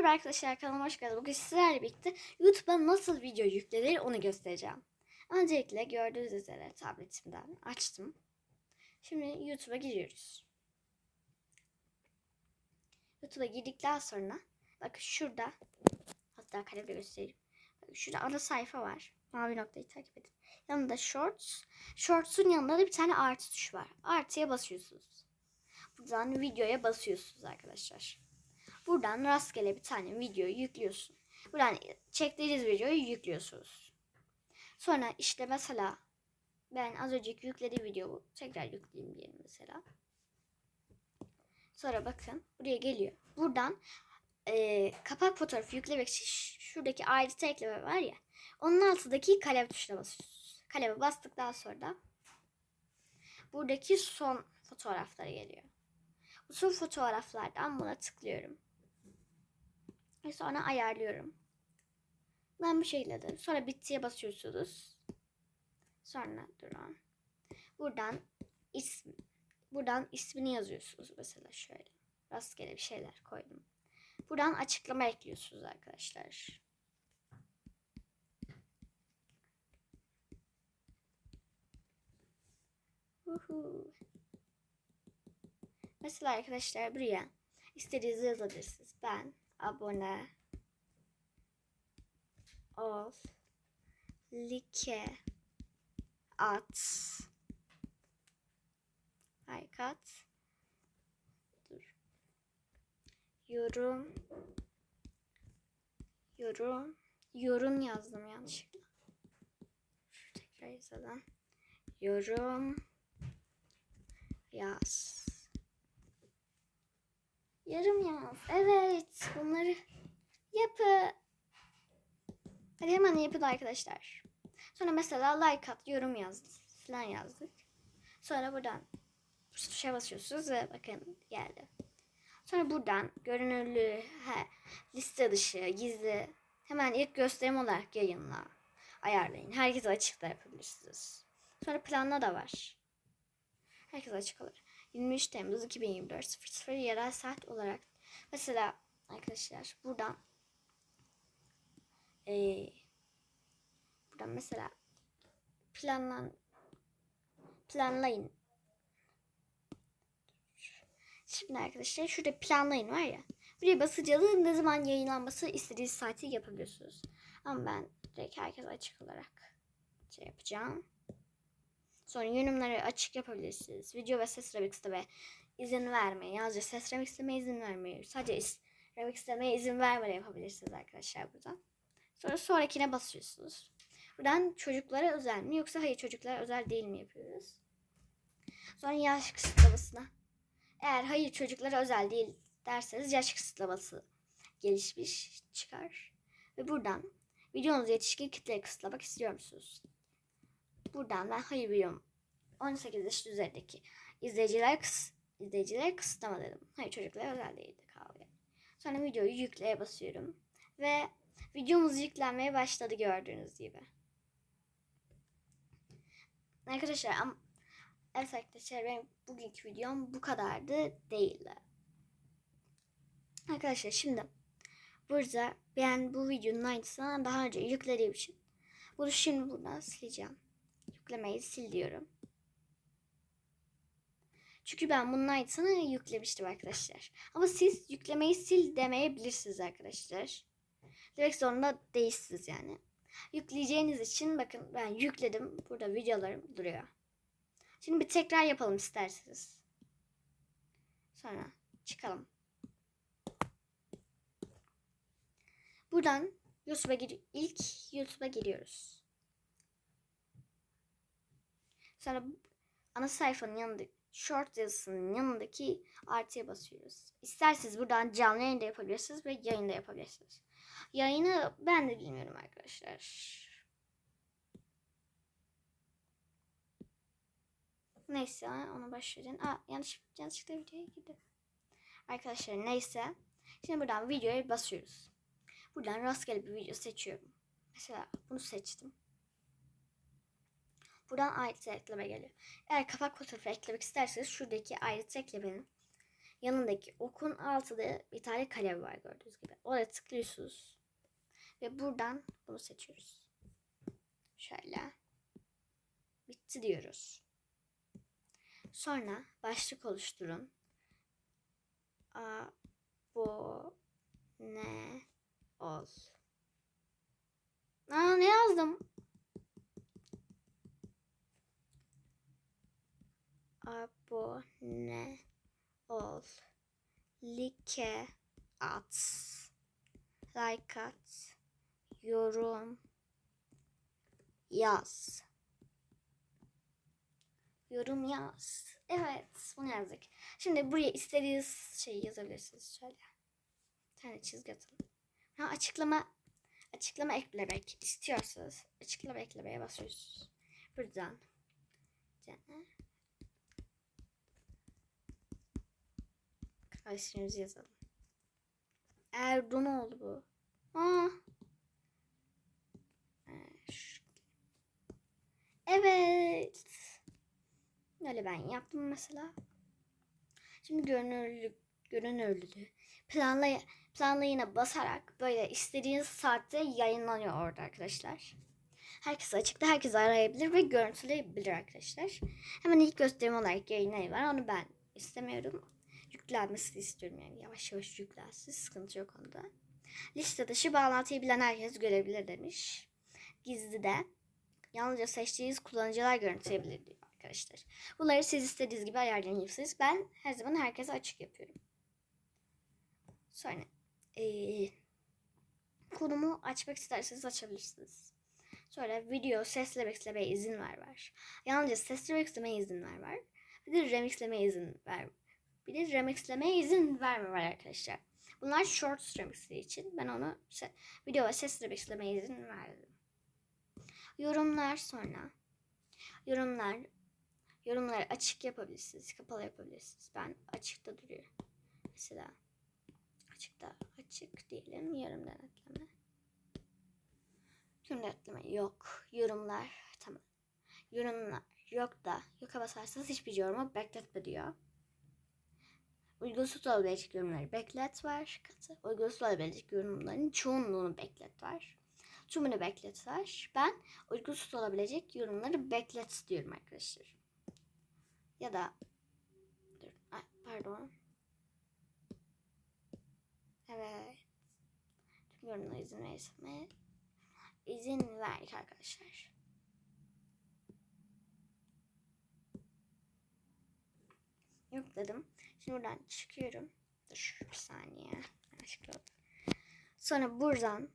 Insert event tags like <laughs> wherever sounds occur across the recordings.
Merhaba arkadaşlar kanalıma hoş geldiniz. Bugün sizlerle birlikte YouTube'a nasıl video yüklenir onu göstereceğim. Öncelikle gördüğünüz üzere tabletimden açtım. Şimdi YouTube'a giriyoruz. YouTube'a girdikten sonra bakın şurada hatta kalemle göstereyim. Şurada ana sayfa var. Mavi noktayı takip edin. Yanında Shorts. Shorts'un yanında da bir tane artı tuşu var. Artıya basıyorsunuz. Buradan videoya basıyorsunuz arkadaşlar. Buradan rastgele bir tane videoyu yüklüyorsun. Buradan çektiğiniz videoyu yüklüyorsunuz. Sonra işte mesela ben az önceki yüklediğim videoyu tekrar yükleyeyim diyelim mesela. Sonra bakın buraya geliyor. Buradan eee, kapak fotoğrafı yüklemek için şuradaki ayrıntı ekleme var ya. Onun altındaki kalem tuşuna basıyorsunuz. Kaleme bastıktan sonra da buradaki son fotoğraflara geliyor. Bu son fotoğraflardan buna tıklıyorum. Ve sonra ayarlıyorum. Ben bu şekilde Sonra bittiye basıyorsunuz. Sonra durun. Buradan ism buradan ismini yazıyorsunuz mesela şöyle. Rastgele bir şeyler koydum. Buradan açıklama ekliyorsunuz arkadaşlar. Uhu. Mesela arkadaşlar buraya istediğinizi yazabilirsiniz. Ben abone ol like at like at dur yorum yorum yorum yazdım yanlışlıkla. Şu tekrar yazalım. Yorum yaz Yarım yaz. Evet. Bunları yapın. Hadi hemen yapın arkadaşlar. Sonra mesela like at, yorum yaz falan yazdık. Sonra buradan tuşa basıyorsunuz ve bakın geldi. Sonra buradan görünürlüğü, he, liste dışı, gizli hemen ilk gösterim olarak yayınla ayarlayın. Herkese açık da yapabilirsiniz. Sonra planla da var. Herkese açık olur. 23 Temmuz 2024 00 yerel saat olarak mesela arkadaşlar buradan eee buradan mesela planlan planlayın Şimdi arkadaşlar şurada planlayın var ya. Buraya basınca ne zaman yayınlanması istediğiniz saati yapabiliyorsunuz. Ama ben direkt herkes açık olarak şey yapacağım. Sonra yorumları açık yapabilirsiniz. Video ve ses remixleme izin vermeyi. Yalnızca ses remixlemeye izin vermeyi. Sadece is, remixlemeye izin vermeden yapabilirsiniz arkadaşlar buradan. Sonra sonrakine basıyorsunuz. Buradan çocuklara özel mi yoksa hayır çocuklara özel değil mi yapıyoruz. Sonra yaş kısıtlamasına. Eğer hayır çocuklara özel değil derseniz yaş kısıtlaması gelişmiş çıkar. Ve buradan videonuzu yetişkin kitleye kısıtlamak istiyor musunuz? Buradan ben hayır biliyorum. 18 yaş üzerindeki izleyiciler kıs izleyiciler kısıtlama dedim. Hayır çocuklara özel değildi kavga. Sonra videoyu yükleye basıyorum. Ve videomuz yüklenmeye başladı gördüğünüz gibi. Arkadaşlar evet arkadaşlar benim bugünkü videom bu kadardı değildi. Arkadaşlar şimdi burada ben bu videonun aynısını daha önce yüklediğim için bunu şimdi buradan sileceğim yüklemeyi sil diyorum. Çünkü ben bunun aynısını yüklemiştim arkadaşlar. Ama siz yüklemeyi sil demeyebilirsiniz arkadaşlar. Demek zorunda değilsiniz yani. Yükleyeceğiniz için bakın ben yükledim. Burada videolarım duruyor. Şimdi bir tekrar yapalım isterseniz. Sonra çıkalım. Buradan YouTube'a gir ilk YouTube'a giriyoruz. Sonra ana sayfanın yanında short yazısının yanındaki artıya basıyoruz. İsterseniz buradan canlı yayında yapabilirsiniz ve yayında yapabilirsiniz. Yayını ben de bilmiyorum arkadaşlar. Neyse onu başlayın. Aa yanlış yanlışlıkla videoya girdi. Arkadaşlar neyse. Şimdi buradan videoya basıyoruz. Buradan rastgele bir video seçiyorum. Mesela bunu seçtim. Buradan ayrıntı ekleme geliyor. Eğer kapak fotoğrafı eklemek isterseniz şuradaki ayrıntı eklemenin yanındaki okun altında bir tane kalem var gördüğünüz gibi. Oraya tıklıyorsunuz. Ve buradan bunu seçiyoruz. Şöyle. Bitti diyoruz. Sonra başlık oluşturun. A, bu, ne, ol. Aa, ne yazdım? Abone ol. Like at. Like at. Yorum yaz. Yorum yaz. Evet, bunu yazdık. Şimdi buraya istediğiniz şeyi yazabilirsiniz. Şöyle. Bir tane çizgi atalım. Ha, açıklama açıklama eklemek istiyorsanız açıklama eklemeye basıyorsunuz. Buradan. Karşınızı yazalım. Erdoğanoğlu bu. Aa. Evet. Böyle ben yaptım mesela. Şimdi görünürlük, görünürlülüğü planlay planlayına basarak böyle istediğiniz saatte yayınlanıyor orada arkadaşlar. Herkes açıkta, herkes arayabilir ve görüntüleyebilir arkadaşlar. Hemen ilk gösterim olarak yayınlayı var. Onu ben istemiyorum. Yüklenmesini istiyorum yani yavaş yavaş yüklensin. Sıkıntı yok onda. Liste dışı bağlantıyı bilen herkes görebilir demiş. Gizli de yalnızca seçtiğiniz kullanıcılar görüntüleyebilir diyor arkadaşlar. Bunları siz istediğiniz gibi ayarlayabilirsiniz. Ben her zaman herkese açık yapıyorum. Sonra eee konumu açmak isterseniz açabilirsiniz. Sonra video sesle beklemeye izin ver var. Yalnızca sesle beklemeye izin ver var. Bir de remixlemeye izin ver. Bir de remixlemeye izin verme arkadaşlar. Bunlar short remixleri için. Ben onu se- video ve ses remixlemeye izin verdim. Yorumlar sonra. Yorumlar yorumları açık yapabilirsiniz, kapalı yapabilirsiniz. Ben açıkta duruyor. Mesela açıkta açık diyelim yarım denetleme. Tüm denetleme yok. Yorumlar tamam. Yorumlar yok da yoka basarsanız hiçbir yorumu bekletme diyor. Uygunsuz olabilecek yorumları beklet var katı. Uygunsuz olabilecek yorumların çoğunluğunu beklet var. Tümünü beklet var. Ben uygunsuz olabilecek yorumları beklet diyorum arkadaşlar. Ya da dur, ay, pardon. Evet. Tüm yorumlara izin verseme. İzin verdik arkadaşlar. Yok dedim. Şimdi buradan çıkıyorum. Dur bir saniye. Oldu. Sonra buradan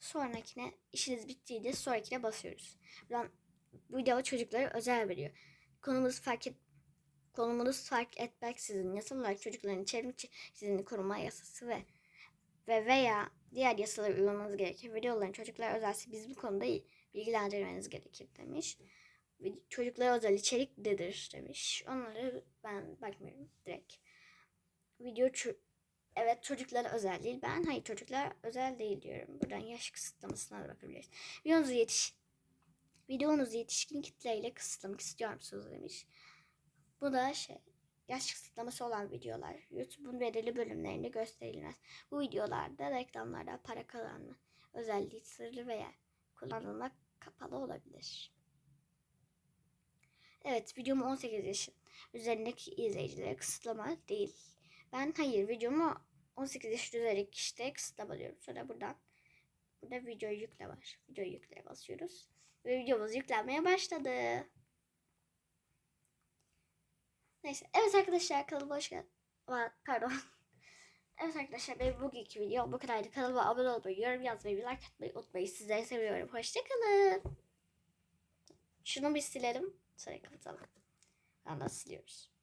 sonrakine işiniz bittiğinde sonrakine basıyoruz. Buradan bu video çocuklara özel veriyor. Konumuz fark et konumunuz fark etmeksizin yasal olarak çocukların içerik çizimini koruma yasası ve ve veya diğer yasaları uygulamanız gerekir. Videoların çocuklara özelse biz bu konuda bilgilendirmeniz gerekir demiş. Çocuklara özel içerik nedir demiş. Onları ben bakmıyorum direkt. Video evet çocuklara özel değil. Ben hayır çocuklar özel değil diyorum. Buradan yaş kısıtlamasına da bakabiliriz. Videonuzu yetiş videonuzu yetişkin kitleyle kısıtlamak istiyor musunuz demiş. Bu da şey yaş kısıtlaması olan videolar YouTube'un belirli bölümlerinde gösterilmez. Bu videolarda reklamlarda para kazanma özelliği sırrı veya kullanılmak kapalı olabilir. Evet videomu 18 yaşın üzerindeki izleyicilere kısıtlama değil. Ben hayır videomu 18 yaş üzerindeki kişilere kısıtlama diyorum. Sonra buradan burada videoyu yükle var. Videoyu yükleye basıyoruz. Ve videomuz yüklenmeye başladı. Neyse. Evet arkadaşlar kanalıma hoş geldiniz. Pardon. <laughs> Evet arkadaşlar benim bugünkü video bu kadardı. Kanalıma abone olmayı, yorum yazmayı, like atmayı unutmayın. Sizleri seviyorum. Hoşçakalın. Şunu bir silelim. Sonra kapatalım. De siliyoruz.